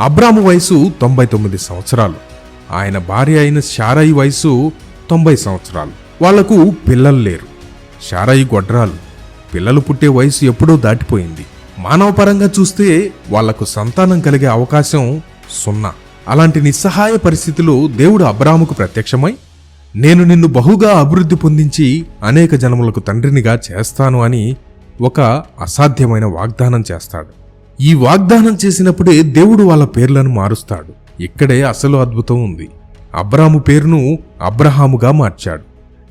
అబ్రాము వయసు తొంభై తొమ్మిది సంవత్సరాలు. ఆయన భార్య అయిన షారాయి వయసు తొంభై సంవత్సరాలు. వాళ్ళకు పిల్లలు లేరు. షారాయి గొడ్రాలు. పిల్లలు పుట్టే వయసు ఎప్పుడో దాటిపోయింది. మానవపరంగా చూస్తే వాళ్ళకు సంతానం కలిగే అవకాశం సున్నా. అలాంటి నిస్సహాయ పరిస్థితిలో దేవుడు అబ్రాముకు ప్రత్యక్షమై నేను నిన్ను బహుగా అభివృద్ధి పొందించి అనేక జనములకు తండ్రినిగా చేస్తాను అని ఒక అసాధ్యమైన వాగ్దానం చేస్తాడు. ఈ వాగ్దానం చేసినప్పుడే దేవుడు వాళ్ళ పేర్లను మారుస్తాడు. ఇక్కడే అసలు అద్భుతం ఉంది. అబ్రాము పేరును అబ్రహాముగా మార్చాడు.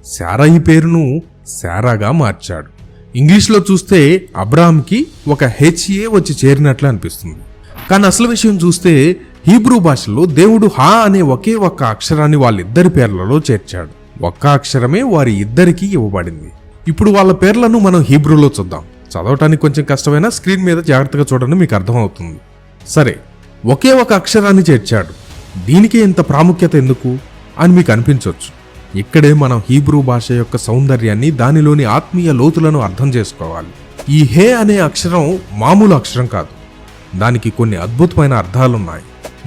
శారాయి పేరును శారాగా మార్చాడు. ఇంగ్లీష్లో చూస్తే అబ్రాహాంకి ఒక హెచ్ఏ వచ్చి చేరినట్లు అనిపిస్తుంది. కానీ అసలు విషయం చూస్తే హీబ్రూ భాషలో దేవుడు హా అనే ఒకే ఒక్క అక్షరాన్ని వాళ్ళిద్దరి పేర్లలో చేర్చాడు. ఒక్క అక్షరమే వారి ఇద్దరికీ ఇవ్వబడింది. ఇప్పుడు వాళ్ళ పేర్లను మనం హీబ్రూలో చూద్దాం. చదవటానికి కొంచెం కష్టమైన స్క్రీన్ మీద జాగ్రత్తగా చూడండి మీకు అర్థమవుతుంది. సరే ఒకే ఒక అక్షరాన్ని చేర్చాడు. దీనికే ఇంత ప్రాముఖ్యత ఎందుకు? అని మీకు అనిపించవచ్చు ఇక్కడే మనం హీబ్రూ భాష యొక్క సౌందర్యాన్ని దానిలోని ఆత్మీయ లోతులను అర్థం చేసుకోవాలి. ఈ హే అనే అక్షరం మామూలు అక్షరం కాదు. దానికి కొన్ని అద్భుతమైన అర్థాలున్నాయి.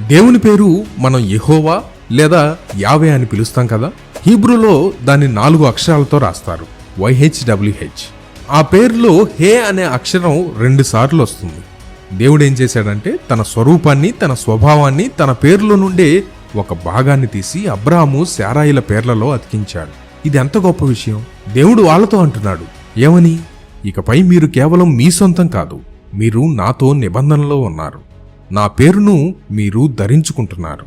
దేవుని పేరు మనం యహోవా లేదా యావే అని పిలుస్తాం కదా? హీబ్రూలో దాన్ని నాలుగు అక్షరాలతో రాస్తారు. వైహెచ్డబ్ల్యూహెచ్ ఆ పేరులో హే అనే అక్షరం రెండు సార్లు వస్తుంది. దేవుడు ఏం చేశాడంటే తన స్వరూపాన్ని తన స్వభావాన్ని తన పేరులో నుండే ఒక భాగాన్ని తీసి అబ్రాహాము శారాయిల పేర్లలో అతికించాడు. ఇది ఎంత గొప్ప విషయం? దేవుడు వాళ్ళతో అంటున్నాడు ఏమని? ఇకపై మీరు కేవలం మీ సొంతం కాదు మీరు నాతో నిబంధనలో ఉన్నారు. నా పేరును మీరు ధరించుకుంటున్నారు.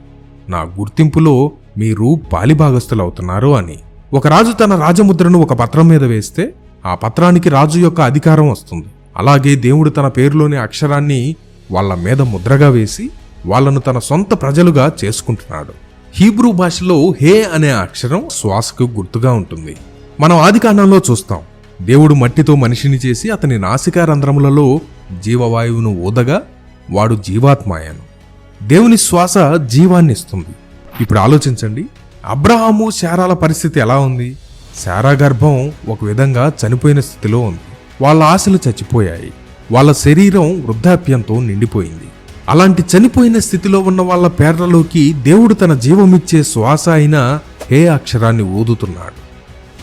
నా గుర్తింపులో మీరు పాలిభాగస్తులవుతున్నారు అని. ఒక రాజు తన రాజముద్రను ఒక పత్రం మీద వేస్తే ఆ పత్రానికి రాజు యొక్క అధికారం వస్తుంది. అలాగే దేవుడు తన పేరులోని అక్షరాన్ని వాళ్ళ మీద ముద్రగా వేసి వాళ్ళను తన సొంత ప్రజలుగా చేసుకుంటున్నాడు. హీబ్రూ భాషలో హే అనే అక్షరం శ్వాసకు గుర్తుగా ఉంటుంది. మనం ఆదికాండంలో చూస్తాం. దేవుడు మట్టితో మనిషిని చేసి అతని నాసికా రంధ్రములలో జీవవాయువును ఊదగా వాడు జీవాత్మాయను. దేవుని శ్వాస జీవాన్ని ఇస్తుంది ఇప్పుడు ఆలోచించండి. అబ్రహాము శారాల పరిస్థితి ఎలా ఉంది? శారా గర్భం ఒక విధంగా చనిపోయిన స్థితిలో ఉంది. వాళ్ళ ఆశలు చచ్చిపోయాయి. వాళ్ళ శరీరం వృద్ధాప్యంతో నిండిపోయింది. అలాంటి చనిపోయిన స్థితిలో ఉన్న వాళ్ళ పేర్లలోకి దేవుడు తన జీవమిచ్చే శ్వాస అయిన హే అక్షరాన్ని ఊదుతున్నాడు.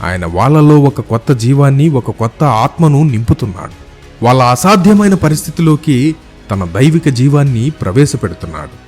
ఆయన వాళ్ళలో ఒక కొత్త జీవాన్ని ఒక కొత్త ఆత్మను నింపుతున్నాడు. వాళ్ళ అసాధ్యమైన పరిస్థితిలోకి తన దైవిక జీవాన్ని ప్రవేశపెడుతున్నాడు.